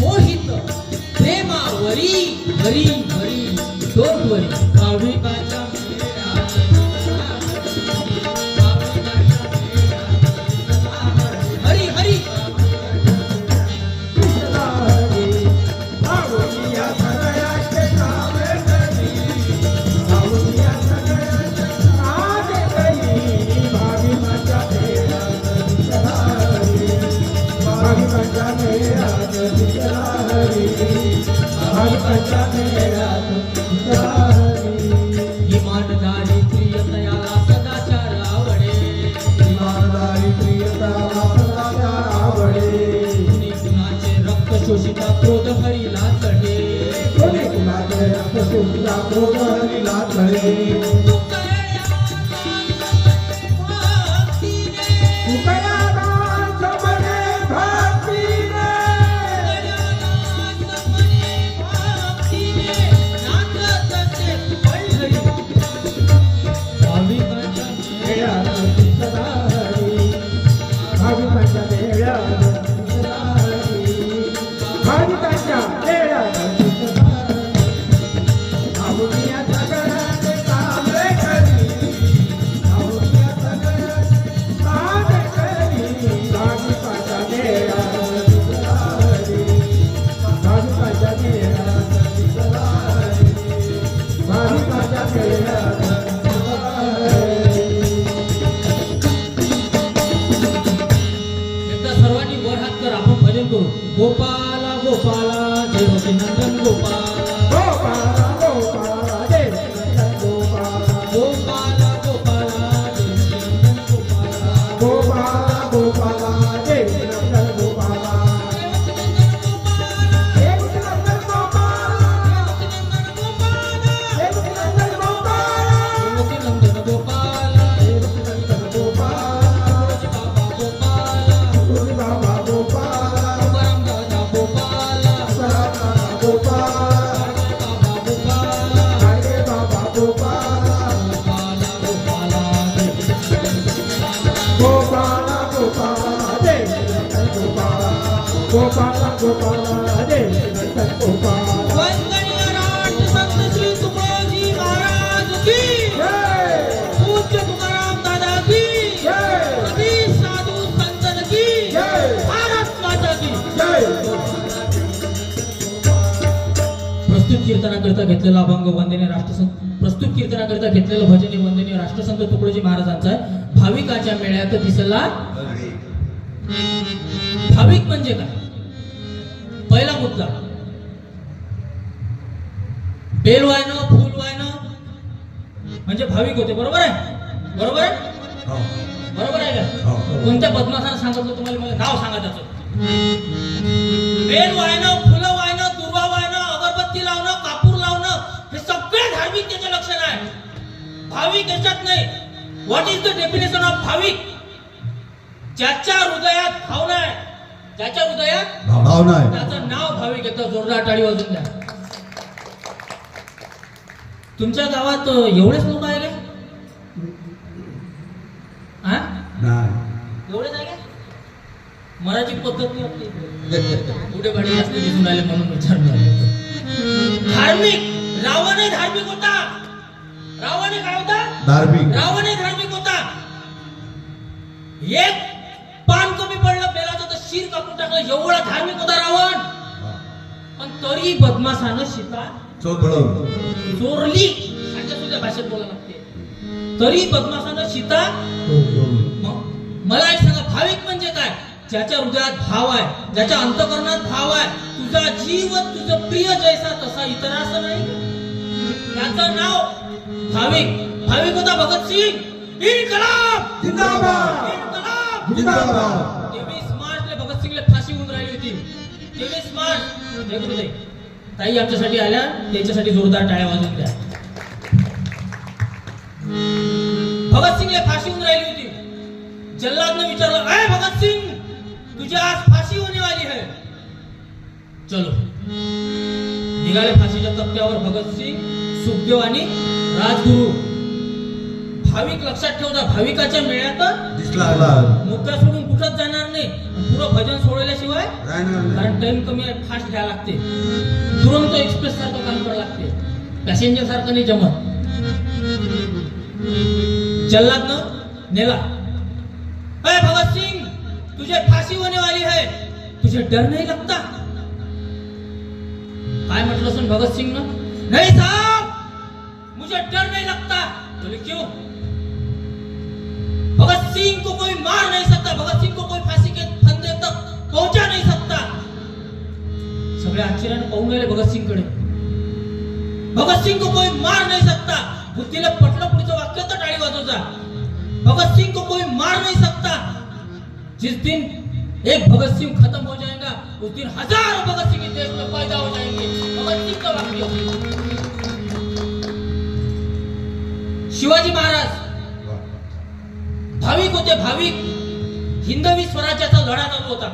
मोहित प्रेमावरी हरी हरी दोरवरी દામોદર લીલા कीर्तनाकरिता घेतलेला अभंग वंदनीय राष्ट्रसंत प्रस्तुत कीर्तनाकरिता घेतलेलं भजन हे वंदनीय राष्ट्रसंत तुकडोजी महाराजांचा आहे. भाविकाच्या मेळ्यात दिसला. भाविक म्हणजे काय? पहिला मुद्दा. बेल वायनं फुल वायनं म्हणजे भाविक होते बरोबर आहे? बरोबर आहे? हो. बरोबर आहे का? हो. कोणत्या पद्मासानं सांगितलं तुम्हाला? मला नाव सांगा त्याचं. बेल वायनं फुलं वायनं दुर्वा वायनं अगरबत्ती लावणं कापूर लावणं हे सगळे धार्मिकतेचे लक्षण आहे. भाविक याच्यात नाही. What is the definition of भाविक? ज्याच्या हृदयात भावना आहे. ज्याच्या हृदयात भावना आहे. त्याचं नाव भाविक येतं. जोरदार टाळी वाजून द्या. तुमच्या गावात एवढेच लोक आहे का हा एवढेच आहे का मराठी पद्धत नाही आपली. पुढे भाडे जास्त दिसून आले म्हणून विचारलं. धार्मिक! रावण हे धार्मिक होता. रावण काय होता? धार्मिक. रावण हे धार्मिक होता. एक पान कमी पडलं बेलाचं तर शिर कापून टाकलं. एवढा धार्मिक होता रावण. पण तरी बदमाशानं सीता चोरली. साध्या सुद्धा भाषेत बोलायला लागते. तरी बदमाशानं सीता मग मला एक सांगा भाविक म्हणजे काय? ज्याच्या हृदयात भाव आहे ज्याच्या अंतकरणात भाव आहे तुझा जीव तुझं प्रिय जैसा तसा इतर असं नाही? त्याचं नाव भाविक. भाविक होता भगतसिंग इन्कलाब! जिंदाबाद! इन्कलाब! जिंदाबाद! तेवीस मार्चला भगतसिंगला फाशी होऊन राहिली होती. तेवीस मार्च. ताई आमच्यासाठी आल्या त्यांच्यासाठी जोरदार टाळ्या वाजून द्या. भगतसिंगला फाशी होऊन राहिली होती. जल्लादनं विचारलं अय भगतसिंग तुझी आज फाशी होने वाली है. चलो. निघाले फाशीच्या तप्प्यावर भगतसिंग सुखदेव आणि राजगुरू. भाविक लक्षात ठेवता भाविकाच्या मेळ्यात दिसला सोडून कुठंच जाणार नाही. पुरं भजन राहणार नाही. कारण टाइम कमी आहे फास्ट घ्यायला लागते. तुरंत एक्सप्रेस सारखं काम करावं लागते. पॅसेंजर सारखं नाही जमत. जल्लादनं नेला. अय भगत सिंग तुझे फाशी होने वाली है तुझे डर नहीं लगता? काय म्हटलं असून भगत नहीं साहब मुझे डर नहीं लगता. बोले क्यों? सिंह को कोई मार नहीं सकता भगत सिंह को कोई फांसी के फंदे तक पहुंचा नहीं सकता। सगळे आश्चर्याने पाहून गेले भगत सिंगकडे भगत सिंह को कोई मार नहीं सकता। बुद्धीला पटलं पुढचं वाक्य तर टाळी वाजवचा भगत सिंह को कोई मार नहीं सकता। जिस दिन एक भगत सिंह खत्म हो जाएगा उस दिन हजारों भगत सिंह इस देश में पैदा हो जाएंगे। भगत सिंह का वाक्य। शिवाजी महाराज भाविक होते भाविक. हिंदवी स्वराज्याचा लढा चालू होता.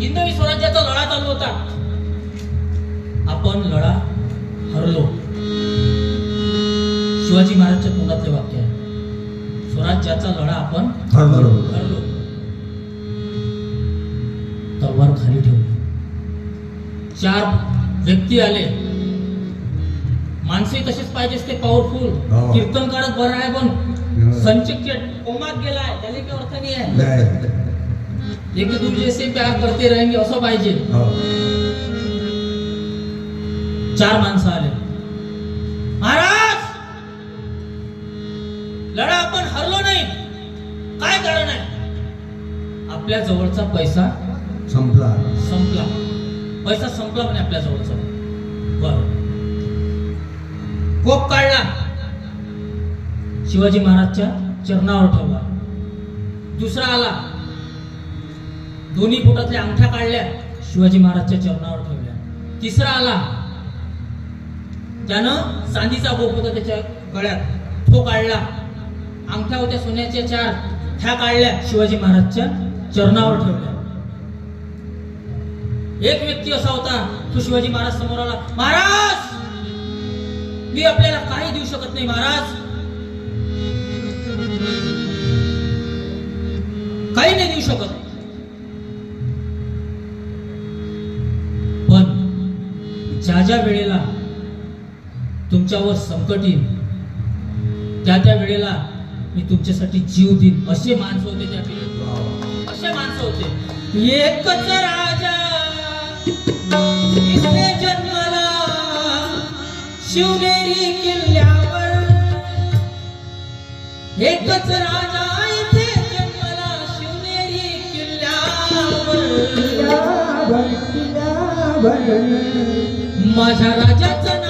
हिंदवी स्वराज्याचा लढा चालू होता. आपण लढा हरलो. शिवाजी महाराजच्या तोंडातले वाक्य आहे. स्वराज्याचा लढा आपण हरलो. तलवार खाली ठेवली. चार व्यक्ती आले. माणसे तसेच पाहिजे ते पॉवरफुल हो. कीर्तनकारच बरं आहे पण. संचित कोमात गेलाय त्याला काही अर्थ नाही आहे. एक दूसरे से प्यार करते रहेंगे असं पाहिजे. हो. चार माणसं आले. महाराज! लढा आपण हरलो नाही. काय कारण आहे? आपल्या जवळचा पैसा संपला. संपला. पैसा संपला म्हणे आपल्या जवळचा. बर. कोप काढला. शिवाजी महाराजच्या चरणावर ठेवला. दुसरा आला. दोन्ही पोटातल्या अंगठ्या काढल्या. शिवाजी महाराजच्या चरणावर ठेवल्या. तिसरा आला. त्यानं चांदीचा गोप होता त्याच्या गळ्यात. तो काढला. अंगठ्या होत्या सोन्याच्या चार. ह्या काढल्या. शिवाजी महाराजच्या चरणावर ठेवल्या. एक व्यक्ती असा होता. तो शिवाजी महाराज समोर आला. महाराज! मी आपल्याला काही देऊ शकत नाही महाराज. काही नाही देऊ शकत. पण ज्या ज्या वेळेला तुमच्यावर संकट येईल त्या त्या वेळेला मी तुमच्यासाठी जीव देईन. असे माणसं होते त्या पिढीत असे माणसं होते. एकच राजा इथे जन्माला. शिवनेरी किल्ल्या एकच राजा इथे जन्मला शिवनेरी किल्ल्यावर. माझ्या राजाचं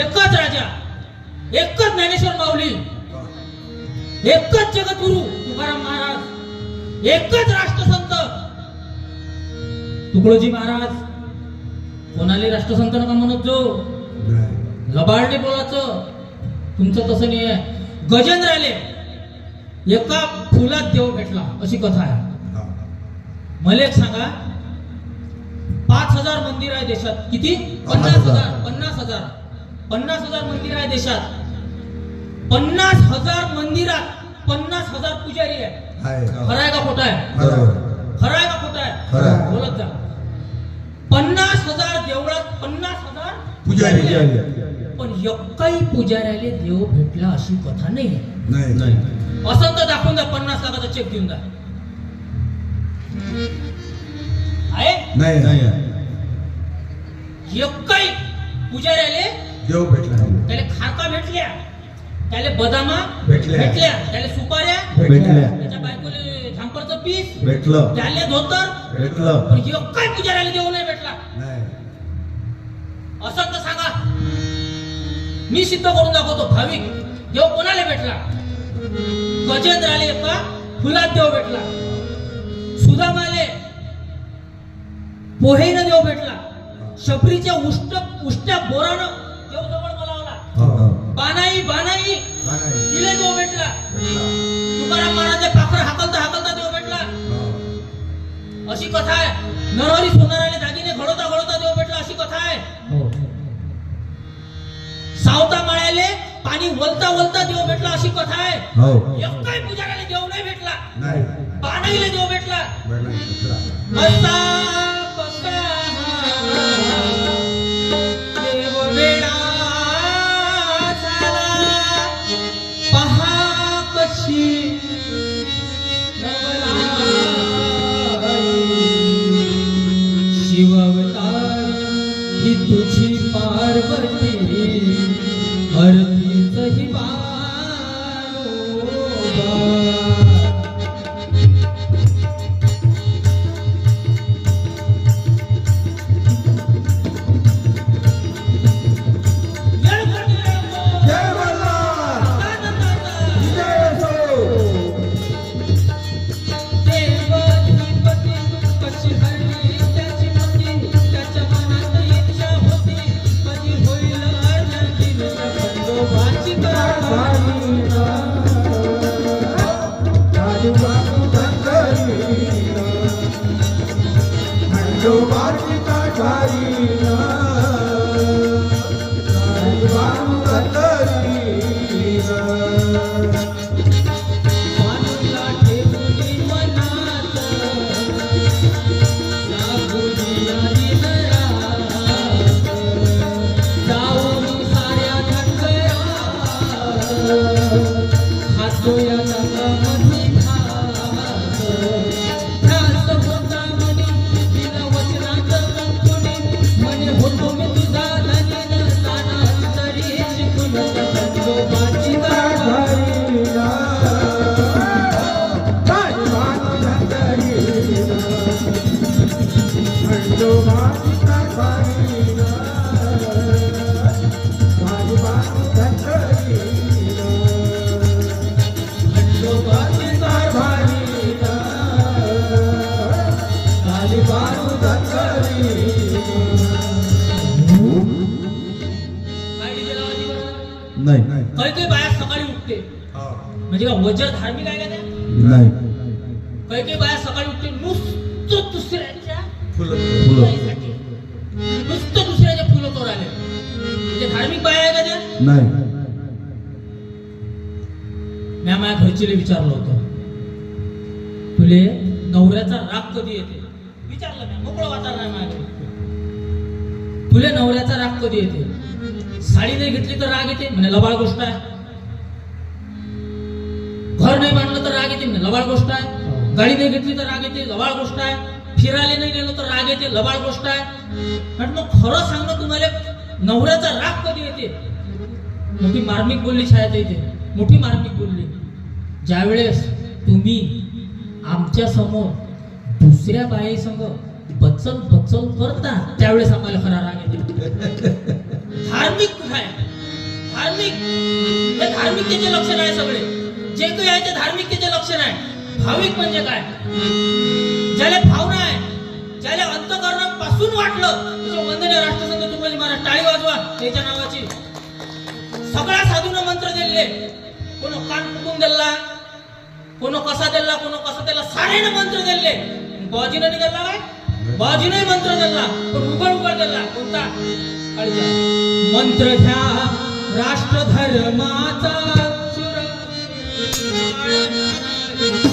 एकच राजा एकच ज्ञानेश्वर माऊली एकच जगद्गुरु. एकच राष्ट्रसंत. तुकडोजी महाराज कोणाले राष्ट्रसंत नका म्हणत जो लबाडले बोलाचं तुमचं तसं नाही आहे गजेंद्र आले एका फुलात देव भेटला अशी कथा आहे. मला एक सांगा. पाच हजार मंदिर आहे देशात. किती? पन्नास हजार. पन्नास हजार. पन्नास हजार मंदिर आहे देशात. पन्नास हजार मंदिरात पन्नास हजार पुजारी आहे आहे खरं आहे का खोटं आहे? खरं आहे का खोटं आहे. बोलत जा. पन्नास हजार देवळात पन्नास हजार पुजारी. पण एकाही पुजाऱ्याले देव भेटला अशी कथा नाही आहे. नाही. नाही. असं तर दाखवून द्या पन्नास लाखाचा चेक देऊन द्या. आहे? नाही. एकाही पुजाऱ्याले देव भेटला त्याला खारका भेटल्या त्याला बदामा भेटल्या. भेटल्या त्याला सुपाऱ्या भेटल्या. पीस. भेटलं. त्याले धोतर. भेटलं. पण एकाही पुजाऱ्याला देऊ नाही भेटला? नाही. असं तर सांगा. मी सिद्ध करून दाखवतो भाविक. देव कोणाला भेटला? गजेंद्राले एका फुलात देव भेटला. सुदामाले पोहेनं देव भेटला. शबरीच्या उष्ट उष्ट्या बोरानं देव जवळ बोलावला. हो, हो. बानाई बानाई. तिले देव भेटला. कथा आहे. नरहरी सोनाराने दागिने घडवता घडवता देव भेटला अशी कथा आहे. सावता माळ्याले पाणी वलता वलता देव भेटला अशी कथा आहे. हो. एकाही पुजाऱ्याला देव नाही भेटला. नाही. बाणाईले देव भेटला. बाया सकाळी उठते. म्हणजे का वजर धार्मिक आहे का नाही? काही काही बाया सकाळी उठते नुसतं दुसऱ्याच्या. नुसतं दुसऱ्याच्या फुलं तोडाले म्हणजे धार्मिक बाया आहे का त्या नाही. मी माझ्या घरचीला विचारलं होतं. तुले नवऱ्याचा राग कधी येते? विचारलं मी. मोकळं वातावरण आहे माझ्या. तुले नवऱ्याचा राग कधी येते? साडी नाही घेतली तर राग येते? म्हणे लबाळ गोष्ट आहे. घर नाही बांधलं तर राग येते. म्हणे लबाळ गोष्ट आहे. गाडी नाही घेतली तर राग येते. लबाळ गोष्ट आहे. फिरायला नाही गेलो तर राग येते. लबाळ गोष्ट आहे. पण मग खरं सांगणं तुम्हाला नवऱ्याचा राग कधी येते? मोठी मार्मिक बोलली छायात येते मोठी मार्मिक बोलली. ज्यावेळेस तुम्ही आमच्यासमोर दुसऱ्या बाईसंग बचल बचल करता त्यावेळेस आम्हाला खरा राग येते. धार्मिक कुठं आहे? धार्मिक? हे धार्मिकतेचे लक्षण आहे सगळे. जे काही आहे ते धार्मिकतेचे लक्षण आहे. भाविक म्हणजे काय? ज्याला भावना आहे ज्याला अंतकरणापासून वाटलं त्याच्या वंदने राष्ट्रसंघ तुकडोजी महाराज टाळी वाजवा त्याच्या नावाची. सगळ्या साधूंना मंत्र दिले. कोण कान फुकून दिला कोण कसा दिला कोण कसा दिला सारेनं मंत्र दिले. बाजीनं दिला काय बाजीने मंत्र दिला. पण उघड उघड दिला कोणता? मंत्र घ्या राष्ट्र Thank you.